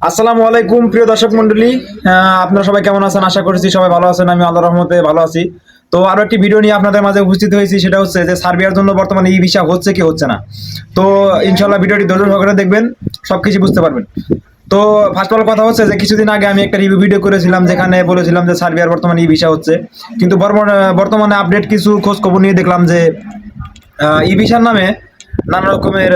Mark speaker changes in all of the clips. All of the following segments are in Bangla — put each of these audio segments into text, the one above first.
Speaker 1: আসসালামু আলাইকুম, প্রিয় দর্শক মন্ডলী আপনারা সবাই কেমন আছেন? আশা করছি সবাই ভালো আছেন, আমি আল্লাহ রহমতে ভালো আছি। তো আরও একটি ভিডিও নিয়ে আপনাদের মাঝে উপস্থিত হয়েছি, সেটা হচ্ছে যে সার্বিয়ার জন্য বর্তমানে ই ভিসা হচ্ছে কি হচ্ছে না। তো ইনশাল্লাহ ভিডিওটি ধৈর্য সহকারে দেখবেন, সবকিছু বুঝতে পারবেন। তো ফার্স্ট অল কথা হচ্ছে যে কিছুদিন আগে আমি একটা রিভিউ ভিডিও করেছিলাম, যেখানে বলেছিলাম যে সার্বিয়ার বর্তমানে ই ভিসা হচ্ছে। কিন্তু বর্তমানে- বর্তমানে আপডেট কিছু খোঁজ খবর নিয়ে দেখলাম যে ই ভিসার নামে নানা রকমের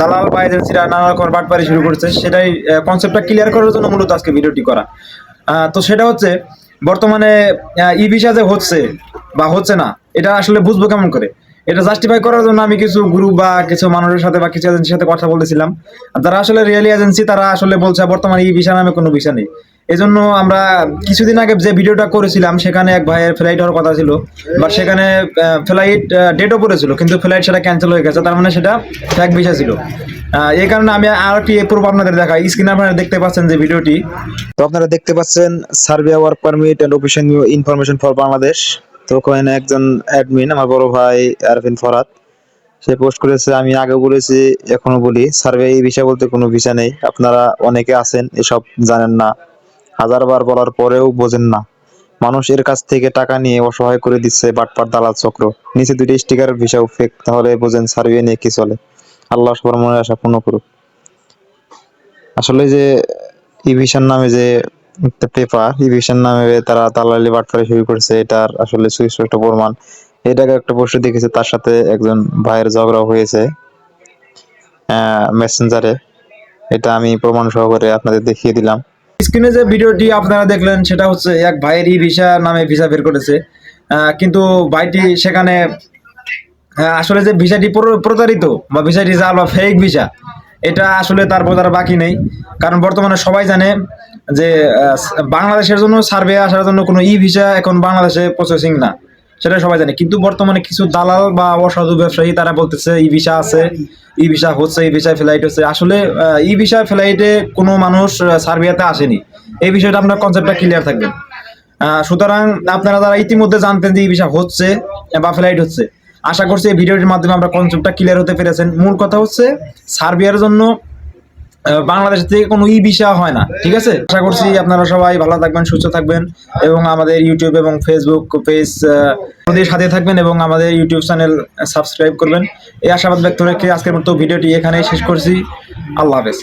Speaker 1: দালাল বা এজেন্সিরা নানা রকমের বাটপারি শুরু করছে। সেটাই কনসেপ্টটা ক্লিয়ার করার জন্য মূলত আজকে ভিডিওটি করা। তো সেটা হচ্ছে, বর্তমানে ই ভিসা যে হচ্ছে বা হচ্ছে না, এটা আসলে বুঝব কেমন করে? এটা জাস্টিফাই করার জন্য আমি কিছু গ্রুপ বা কিছু মানুষের সাথে বা কিছু এজেন্সির সাথে কথা বলেছিলাম যারা আসলে রিয়েলি এজেন্সি তারা আসলে বলছে, বর্তমানে ই ভিসা নামে কোনো ভিসা নেই। এজন্য আমরা কিছুদিন আগে যে ভিডিওটা করেছিলাম, সেখানে এক ভাইয়ের ফ্লাইট হওয়ার কথা ছিল বাট সেখানে ফ্লাইট ডেটও পড়েছিল, কিন্তু ফ্লাইট সেটা ক্যান্সেল হয়ে গেছে, তার মানে সেটা ফ্যাক ভিসা ছিল। এই কারণে আমি আর একটি প্রুফ আপনাদের দেখাই। স্ক্রিনে আপনারা দেখতে পাচ্ছেন যে ভিডিওটি।
Speaker 2: তো আপনারা দেখতে পাচ্ছেন survey work permit and official information for Bangladesh তো ওখানে একজন অ্যাডমিন আমার বড় ভাই আরফিন ফরাত সে পোস্ট করেছে, আমি আগে বলেছি, এখনও বলি সার্ভে এই বিষয় বলতে কোনো ভিসা নেই, আপনারা অনেকে আছেন, এসব জানেন না, হাজারবার বলার পরেও বোঝেন না, মানুষ এর কাছ থেকে টাকা নিয়ে অসহায় করে দিচ্ছে, বাটপার দালাল চক্র, নিচে দুটি স্টিকারের ভিসাও ফেক তাহলে বোঝেন সার্ভে নিয়ে কি চলে আল্লাহ সবার মনে আশা পূর্ণ করুক। আসলে যে ই ভিসার নামে যে পেপার ই নামে তারা দালালি বাটপারি শুরু করছে, এটার আসলে সুস্পষ্ট প্রমাণ। এটাকে একটা পোস্ট দেখেছে, তার সাথে একজন ভাইয়ের ঝগড়া হয়েছে মেসেঞ্জারে এটা আমি প্রমাণ সহকারে আপনাদের দেখিয়ে দিলাম।
Speaker 1: স্ক্রিনে যে ভিডিওটি আপনারা দেখলেন, সেটা হচ্ছে এক ভাইয়ের ই ভিসা নামে ভিসা বের করেছে। কিন্তু ভাইটি সেখানে আসলে যে ভিসাটি প্র- প্রতারিত বা ভিসাটি জাল বা ফেক ভিসা এটা আসলে তার বোঝার বাকি নেই। কারণ বর্তমানে সবাই জানে যে বাংলাদেশের জন্য সার্ভে আসার জন্য কোনো ই ভিসা এখন বাংলাদেশে প্রসেসিং না। সেটা সবাই জানে। কিন্তু বর্তমানে কিছু দালাল বা অসাধু ব্যবসায়ী তারা বলতেছে, ই ভিসা আছে, ই ভিসা হচ্ছে, ই ভিসা ফ্লাইট হচ্ছে। আসলে ই ভিসা ফ্লাইটে কোনো মানুষ সার্বিয়াতে আসেনি। এই বিষয়টা আপনার কনসেপ্টটা ক্লিয়ার থাকবে। সুতরাং আপনারা যারা ইতিমধ্যে জানতেন যে ই ভিসা হচ্ছে বা ফ্লাইট হচ্ছে আশা করছি এই ভিডিওটির মাধ্যমে আমরা কনসেপ্টটা ক্লিয়ার হতে পেরেছেন। মূল কথা হচ্ছে, সার্বিয়ার জন্য বাংলাদেশ থেকে কোনো ই ভিসা হয় না, ঠিক আছে? আশা করছি আপনারা সবাই ভালো থাকবেন, সুস্থ থাকবেন এবং আমাদের ইউটিউব এবং ফেসবুক পেজ আমাদের সাথে থাকবেন এবং আমাদের ইউটিউব চ্যানেল সাবস্ক্রাইব করবেন। এই আশাবাদ ব্যক্ত রেখে আজকের মতো ভিডিওটি এখানেই শেষ করছি। আল্লাহ হাফেজ।